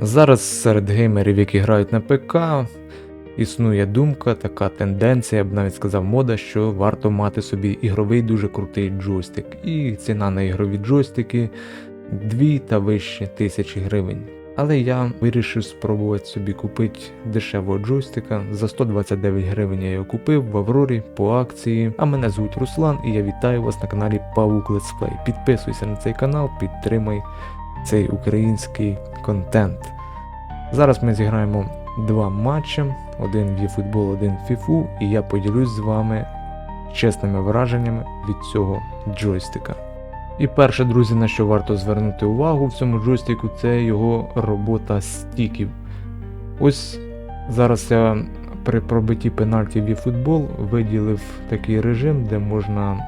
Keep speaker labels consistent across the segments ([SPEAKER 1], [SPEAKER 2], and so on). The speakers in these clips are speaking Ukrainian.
[SPEAKER 1] Зараз серед геймерів, які грають на ПК, існує думка, така тенденція, я б навіть сказав, мода, що варто мати собі ігровий дуже крутий джойстик. І ціна на ігрові джойстики 2 та вище тисячі гривень. Але я вирішив спробувати собі купити дешевого джойстика. За 129 гривень я його купив в Аврорі по акції. А мене звуть Руслан і я вітаю вас на каналі Павук Play. Підписуйся на цей канал, підтримай цей український контент. Зараз ми зіграємо два матчі: один в eFootball, один в FIFA, і я поділюсь з вами чесними враженнями від цього джойстика. І перше, друзі, на що варто звернути увагу в цьому джойстику, це його робота стіків. Ось зараз я при пробитті пенальті в eFootball виділив такий режим, де можна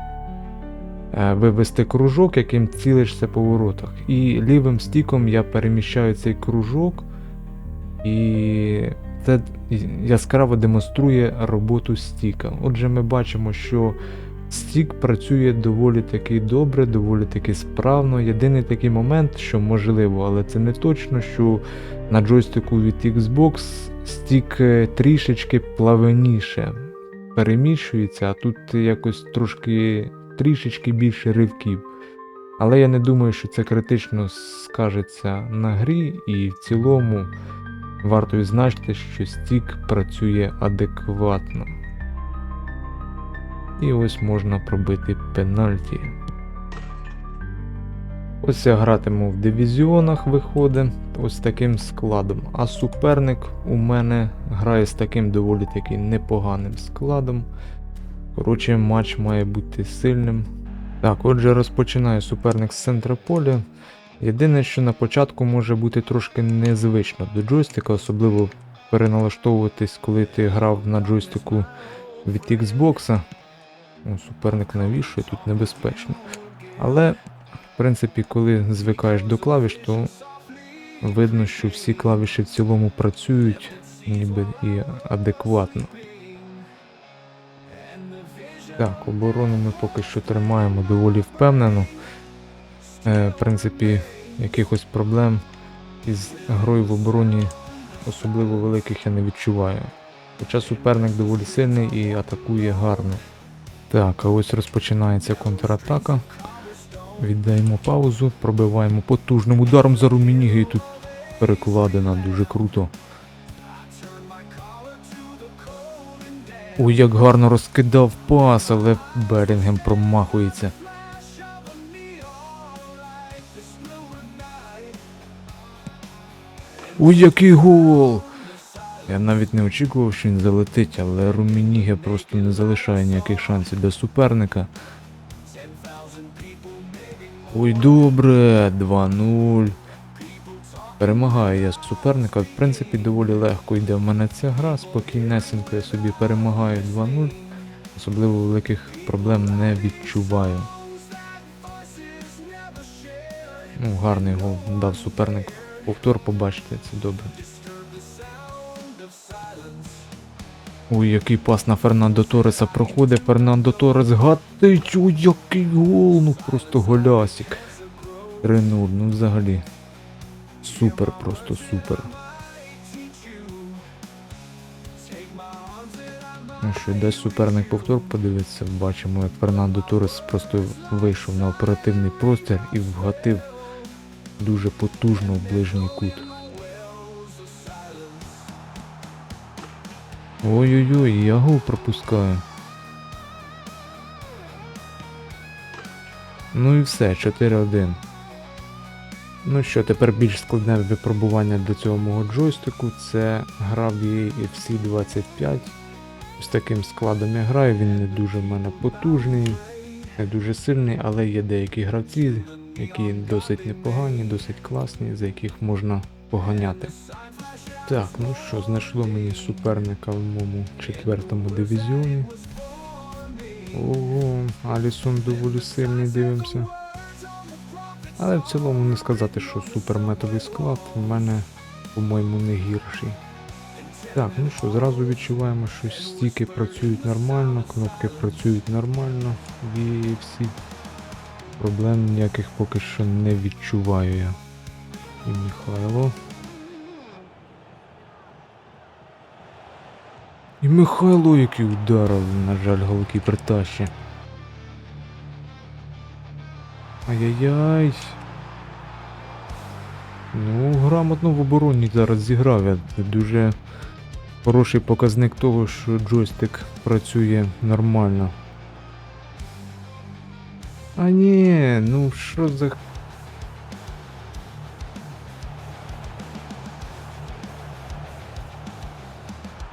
[SPEAKER 1] вивести кружок, яким цілишся по воротах. І лівим стіком я переміщаю цей кружок, і це яскраво демонструє роботу стіка. Отже, ми бачимо, що стік працює доволі таки добре, доволі таки справно. Єдиний такий момент, що можливо, але це не точно, що на джойстику від Xbox стік е, трішечки плавеніше переміщується, а тут якось трошки трішечки більше ривків. Але я не думаю, що це критично скажеться на грі, і в цілому варто відзначити, що стік працює адекватно. І ось можна пробити пенальті. Ось я гратиму в дивізіонах виходить ось таким складом. А суперник у мене грає з таким доволі таки непоганим складом. Коротше, матч має бути сильним. Так, отже, розпочинає суперник з центра поля. Єдине, що на початку може бути трошки незвично до джойстика, особливо переналаштовуватись, коли ти грав на джойстику від Xbox. О, суперник навішує, тут небезпечно. Але, в принципі, коли звикаєш до клавіш, то видно, що всі клавіші в цілому працюють ніби і адекватно. Так, оборону ми поки що тримаємо доволі впевнено. Е, в принципі, якихось проблем із грою в обороні особливо великих я не відчуваю. Хоча суперник доволі сильний і атакує гарно. Так, а ось розпочинається контратака. Віддаємо паузу, пробиваємо потужним ударом за Румініги і тут перекладена дуже круто. Ой, як гарно розкидав пас, але Берінгем промахується. Ой, який гол! Я навіть не очікував, що він залетить, але Румініге просто не залишає ніяких шансів для суперника. Ой, добре, 2-0. Перемагаю я суперника. В принципі, доволі легко йде в мене ця гра, спокійнесенько я собі перемагаю 2-0. Особливо великих проблем не відчуваю. Ну, гарний гол дав суперник. Повтор побачите, це добре. Ой, який пас на Фернандо Тореса проходить. Фернандо Торес гатить. Ой, який гол! Ну просто голясик. 3-0, ну взагалі. Супер, просто супер. Ну що, дасть суперник повтор подивитися, бачимо, як Фернандо Торес просто вийшов на оперативний простір і вгатив дуже потужно в ближній кут. Ой-ой-ой, я гол пропускаю. Ну і все, 4-1. Ну що, тепер більш складне випробування до цього мого джойстику. Це гра в EA FC 25. З таким складом я граю, він не дуже в мене потужний, не дуже сильний, але є деякі гравці, які досить непогані, досить класні, за яких можна поганяти. Так, ну що, знайшло мені суперника в моєму четвертому дивізіоні. Ого, Алісон доволі сильний дивимося. Але в цілому не сказати, що суперметовий склад в мене, по-моєму, не гірший. Так, ну що, зразу відчуваємо, що стіки працюють нормально, кнопки працюють нормально і всі проблем ніяких поки що не відчуваю я. І Михайло. І Михайло, який ударив, на жаль, голки притащив. Ай-яй-яй. Ну, грамотно в обороні зараз зіграв. я. Дуже хороший показник того, що джойстик працює нормально. А ні, ну що за.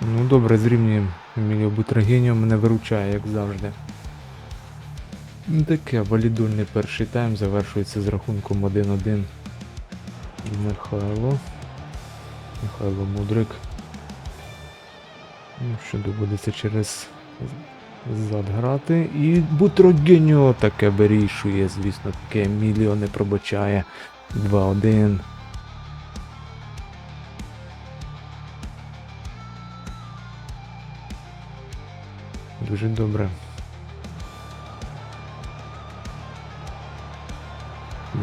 [SPEAKER 1] Ну добре, зрівнюємо. Еміліо Бутрагеньо мене виручає, як завжди. Ну, Таке валідольний перший тайм завершується з рахунком 1-1. Михайло. Михайло Мудрик. Ну, що доводиться через зад грати. І Бутрогеньо таке вирішує, звісно, таке Еміліо не пробачає. 2-1. Дуже добре.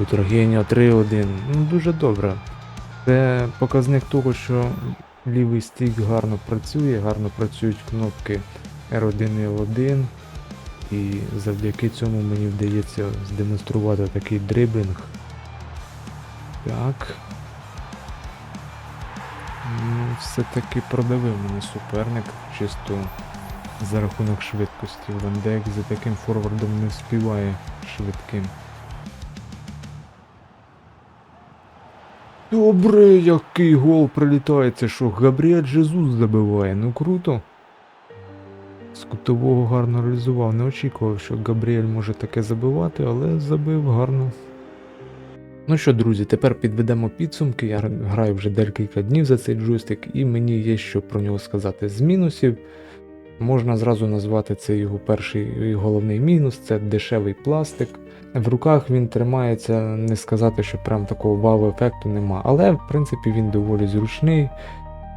[SPEAKER 1] Бутрогеньо 3-1. Ну, дуже добре. Це показник того, що лівий стік гарно працює, гарно працюють кнопки R1 і L1. І завдяки цьому мені вдається здемонструвати такий дриблінг. Так. Ну, все-таки продавив мене суперник, чисто за рахунок швидкості. Вандек за таким форвардом не співає швидким. Добре, який гол прилітає, це що, Габріель Жезус забиває, ну круто. З кутового гарно реалізував, не очікував, що Габріель може таке забивати, але забив гарно. Ну що, друзі, тепер підведемо підсумки. Я граю вже декілька днів за цей джойстик, і мені є що про нього сказати з мінусів. Можна зразу назвати це його перший і головний мінус це дешевий пластик. В руках він тримається, не сказати, що прям такого вау-ефекту нема. Але в принципі він доволі зручний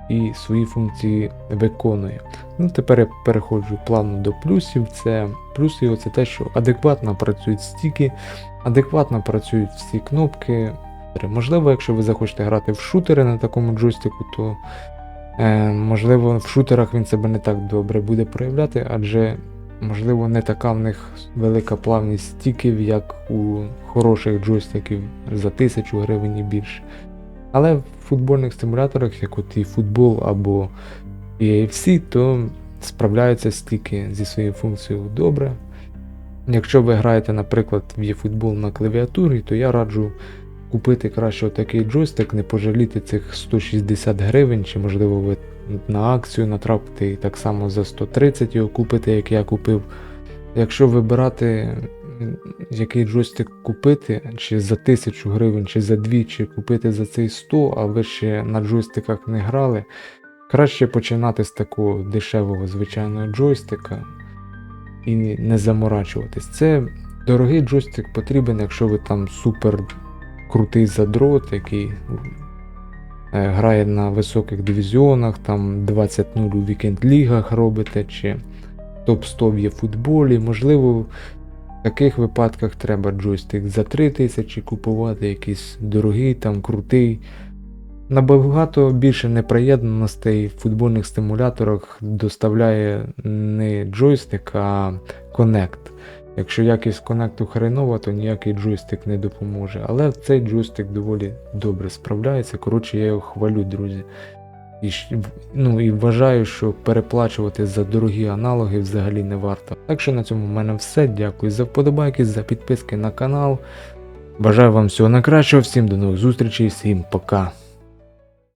[SPEAKER 1] і свої функції виконує. Ну, Тепер я переходжу плавно до плюсів. Це Плюси його це те, що адекватно працюють стіки, адекватно працюють всі кнопки. Можливо, якщо ви захочете грати в шутери на такому джойстику, то Е, можливо, в шутерах він себе не так добре буде проявляти, адже, можливо, не така в них велика плавність стіків, як у хороших джойстиків за 1000 гривень і більше. Але в футбольних стимуляторах, як от і футбол або EFC, то справляються стіки зі своєю функцією добре. Якщо ви граєте, наприклад, в eFootball на клавіатурі, то я раджу купити краще такий джойстик, не пожаліти цих 160 гривень, чи можливо ви на акцію натрапите і так само за 130 його купити, як я купив. Якщо вибирати, який джойстик купити, чи за 1000 гривень, чи за 2, чи купити за цей 100, а ви ще на джойстиках не грали, краще починати з такого дешевого звичайного джойстика і не заморачуватись. Це дорогий джойстик потрібен, якщо ви там супер крутий задрот, який е, грає на високих дивізіонах, там 20-0 у вікенд лігах робите, чи топ-100 є футболі. Можливо, в таких випадках треба джойстик за 3000 купувати, якийсь дорогий, там крутий. Набагато більше неприєднаностей в футбольних стимуляторах доставляє не джойстик, а коннект. Якщо якість коннекту хренова, то ніякий джойстик не допоможе. Але цей джойстик доволі добре справляється. Коротше, я його хвалю, друзі. І, ну, і вважаю, що переплачувати за дорогі аналоги взагалі не варто. Так що на цьому в мене все. Дякую за вподобайки, за підписки на канал. Бажаю вам всього найкращого, всім до нових зустрічей, всім пока.